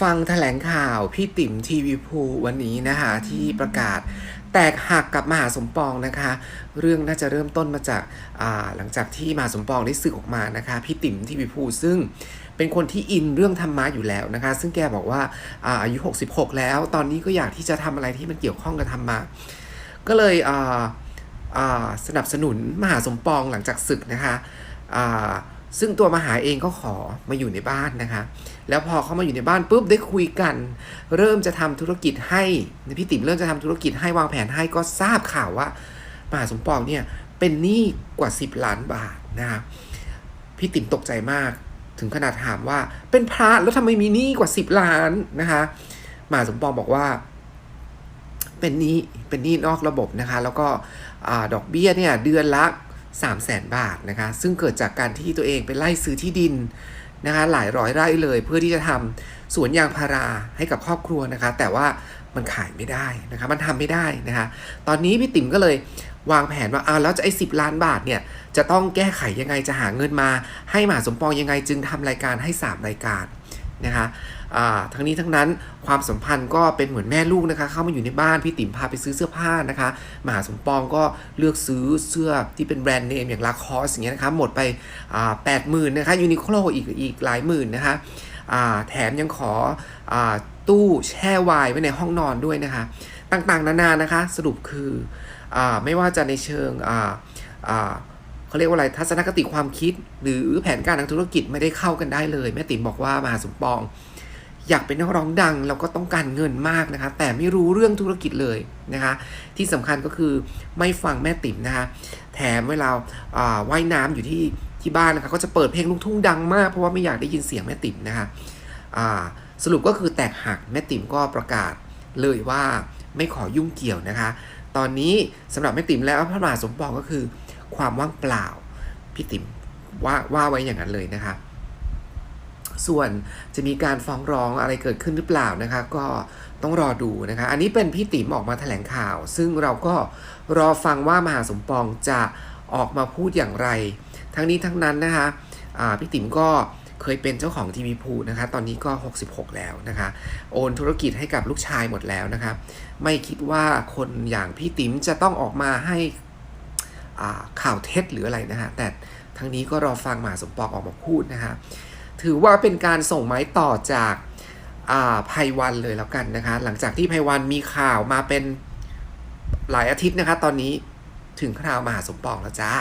ฟังแถลงข่าวพี่ติ๋มทีวีภูวันนี้นะคะที่ประกาศแตกหักกับมหาสมปองนะคะ เรื่องน่าจะเริ่มต้นมาจากอ่าหลังจากที่มหาสมปองได้สึกออกมานะคะพี่ติ๋มทีวีภูซึ่งเป็นคนที่อินเรื่องธรรมะอยู่แล้วนะคะ ซึ่งแกบอกว่าอาอายุ 66 แล้ว ตอนนี้ก็อยากที่จะทำอะไรที่มันเกี่ยวข้องกับธรรมะก็เลยอ่าอ่าสนับสนุนมหาสมปองหลังจากศึกนะคะอ่า ซึ่งตัวมหาเองก็ขอมาอยู่ในบ้านนะคะ แล้วพอเขามาอยู่ในบ้านปุ๊บได้คุยกัน เริ่มจะทำธุรกิจให้พี่ติ๋มเริ่มจะทำธุรกิจให้วางแผนให้ก็ทราบข่าวว่ามหาสมปองเนี่ยเป็นหนี้กว่า 10 ล้านบาทนะคะพี่ติ๋มตกใจมากถึงขนาดถามว่าเป็นพระแล้วทำไมมีหนี้กว่า 10 ล้านนะคะมหาสมปองบอกว่า เป็นหนี้เป็นหนี้นอกระบบนะคะ แล้วก็อดอกเบี้ยเนี่ยเดือนละ 3 0 0แสนบาทนะคะ ซึ่งเกิดจากการที่ตัวเองไปไล่ซื้อที่ดินนะคะหลายร้อยไร่เลย เพื่อที่จะทำสวนยางพาราให้กับครอบครัวนะคะ แต่ว่ามันขายไม่ได้นะคะมันทำไม่ได้นะคะ ตอนนี้พี่ติ๋มก็เลยวางแผนว่าเอาแล้วจะไอ้สิล้านบาทเนี่ยจะต้องแก้ไขยังไงจะหาเงินมา ให้หมาสมปองยังไงจึงทำรายการให้ 3 รายการ นะคะทั้งนี้ทั้งนั้นความสัมพันธ์ก็เป็นเหมือนแม่ลูกนะคะ เข้ามาอยู่ในบ้านพี่ติ๋มพาไปซื้อเสื้อผ้านะคะมหาสมปองก็เลือกซื้อเสื้อที่เป็นแบรนด์เนมอย่างลาคอสอย่างเงี้ยนะคะหมดไปแปดหมื่นนะคะยูนิโคลอีกอีกหลายหมื่นนะคะแถมยังขออตู้แช่ไวน์ไว้ในห้องนอนด้วยนะคะ ต่างๆ นานานะคะ สรุปคืออไม่ว่าจะในเชิงอ่าอ่า เขาเรียกว่าอะไรทัศนคติความคิด หรือแผนการทางธุรกิจไม่ได้เข้ากันได้เลยแม่ติ๋มบอกว่ามหาสมปอง อยากเป็นนักร้องดังแล้วก็ต้องการเงินมากนะคะ แต่ไม่รู้เรื่องธุรกิจเลยนะคะ ที่สำคัญก็คือไม่ฟังแม่ติ๋มนะคะ แถมเวลาว่ายน้ำอยู่ที่ที่บ้านนะคะก็จะเปิดเพลงลูกทุ่งดังมาก เพราะว่าไม่อยากได้ยินเสียงแม่ติ๋มนะคะสรุปก็คือแตกหักแม่ติ๋มก็ประกาศเลยว่าไม่ขอยุ่งเกี่ยวนะคะ ตอนนี้สำหรับแม่ติ๋มแล้วพระมหาสมปองก็คือ ความว่างเปล่าพี่ติ๋มว่าว่าไว้อย่างนั้นเลยนะคะ ส่วนจะมีการฟ้องร้องอะไรเกิดขึ้นหรือเปล่านะคะ ก็ต้องรอดูนะคะ อันนี้เป็นพี่ติ๋มออกมาแถลงข่าว ซึ่งเราก็รอฟังว่ามหาสมปองจะออกมาพูดอย่างไร ทั้งนี้ทั้งนั้นนะคะพี่ติ๋มก็เคยเป็นเจ้าของทีวีพูนะคะ ตอนนี้ก็ 66 แล้วนะคะ โอนธุรกิจให้กับลูกชายหมดแล้วนะคะ ไม่คิดว่าคนอย่างพี่ติ๋มจะต้องออกมาให้ ข่าวเท็จหรืออะไรนะฮะ แต่ทั้งนี้ก็รอฟังมหาสมปองออกมาพูดนะฮะ ถือว่าเป็นการส่งไม้ต่อจากาภัยวันเลยแล้วกันนะคะ หลังจากที่ภัยวันมีข่าวมาเป็นหลายอาทิตย์นะคะ ตอนนี้ถึงคราวมหาสมปองแล้วจ้า